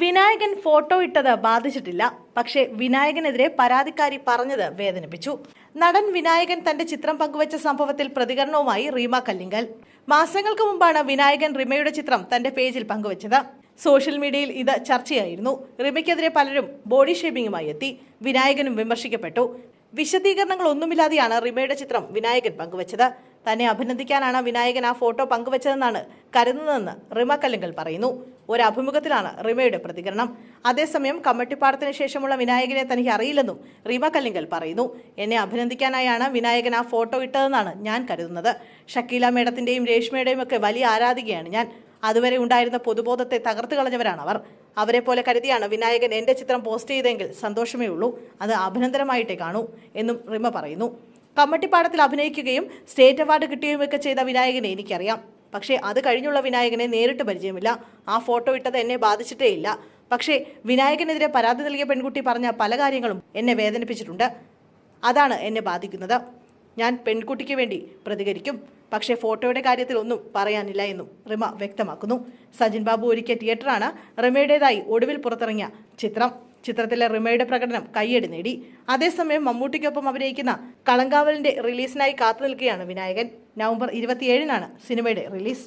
Vinayakan photo ഇട്ടത് ബാധിച്ചിട്ടില്ല. പക്ഷേ വിനായകനെതിരെ പരാതിക്കാരി പറഞ്ഞത് വേദനിപ്പിച്ചു. നടൻ വിനായകൻ തന്റെ ചിത്രം പങ്കുവച്ച സംഭവത്തിൽ പ്രതികരണവുമായി റീമ കല്ലിങ്കൽ. മാസങ്ങൾക്ക് മുമ്പാണ് വിനായകൻ റിമയുടെ ചിത്രം തന്റെ പേജിൽ പങ്കുവച്ചത്. സോഷ്യൽ മീഡിയയിൽ ഇത് ചർച്ചയായിരുന്നു. റിമയ്ക്കെതിരെ പലരും ബോഡി ഷേമിംഗുമായി എത്തി. വിനായകനും വിമർശിക്കപ്പെട്ടു. വിശദീകരണങ്ങൾ ഒന്നുമില്ലാതെയാണ് റിമയുടെ ചിത്രം വിനായകൻ പങ്കുവച്ചത്. തന്നെ അഭിനന്ദിക്കാനാണ് വിനായകൻ ആ ഫോട്ടോ പങ്കുവച്ചതെന്നാണ് കരുതുന്നതെന്ന് റിമ കല്ലിങ്കൽ പറയുന്നു. ഒരു അഭിമുഖത്തിലാണ് റിമയുടെ പ്രതികരണം. അതേസമയം കമ്മട്ടിപ്പാടത്തിന് ശേഷമുള്ള വിനായകനെ തനിക്ക് അറിയില്ലെന്നും റിമ കല്ലിങ്കൽ പറയുന്നു. എന്നെ അഭിനന്ദിക്കാനായാണ് വിനായകൻ ആ ഫോട്ടോ ഇട്ടതെന്നാണ് ഞാൻ കരുതുന്നത്. ഷക്കീല മേഡത്തിന്റെയും രേഷ്മയുടെയും ഒക്കെ വലിയ ആരാധികയാണ് ഞാൻ. അതുവരെ ഉണ്ടായിരുന്ന പൊതുബോധത്തെ തകർത്തു കളഞ്ഞവരാണ് അവർ. അവരെ പോലെ കരുതിയാണ് വിനായകൻ എന്റെ ചിത്രം പോസ്റ്റ് ചെയ്തെങ്കിൽ സന്തോഷമേ ഉള്ളൂ അത് അഭിനന്ദനമായിട്ടേ കാണൂ എന്നും റിമ പറയുന്നു. കമ്മട്ടിപ്പാടത്തിൽ അഭിനയിക്കുകയും സ്റ്റേറ്റ് അവാർഡ് കിട്ടുകയുമൊക്കെ ചെയ്ത വിനായകനെ എനിക്കറിയാം. പക്ഷേ അത് കഴിഞ്ഞുള്ള വിനായകനെ നേരിട്ട് പരിചയമില്ല. ആ ഫോട്ടോ ഇട്ടത് എന്നെ ബാധിച്ചിട്ടേ ഇല്ല. പക്ഷേ വിനായകനെതിരെ പരാതി നൽകിയ പെൺകുട്ടി പറഞ്ഞ പല കാര്യങ്ങളും എന്നെ വേദനിപ്പിച്ചിട്ടുണ്ട്. അതാണ് എന്നെ ബാധിക്കുന്നത്. ഞാൻ പെൺകുട്ടിക്ക് വേണ്ടി പ്രതികരിക്കും. പക്ഷേ ഫോട്ടോയുടെ കാര്യത്തിൽ ഒന്നും പറയാനില്ല എന്നും റിമ വ്യക്തമാക്കുന്നു. സജിൻ ബാബു ഒരുക്കിയ തിയേറ്ററാണ് റിമയുടേതായി ഒടുവിൽ പുറത്തിറങ്ങിയ ചിത്രം. ചിത്രത്തിലെ റിമയുടെ പ്രകടനം കയ്യടി നേടി. അതേസമയം മമ്മൂട്ടിക്കൊപ്പം അഭിനയിക്കുന്ന കളങ്കാവലിന്റെ റിലീസിനായി കാത്തുനിൽക്കുകയാണ് വിനായകൻ. നവംബർ ഇരുപത്തിയേഴിനാണ് സിനിമയുടെ റിലീസ്.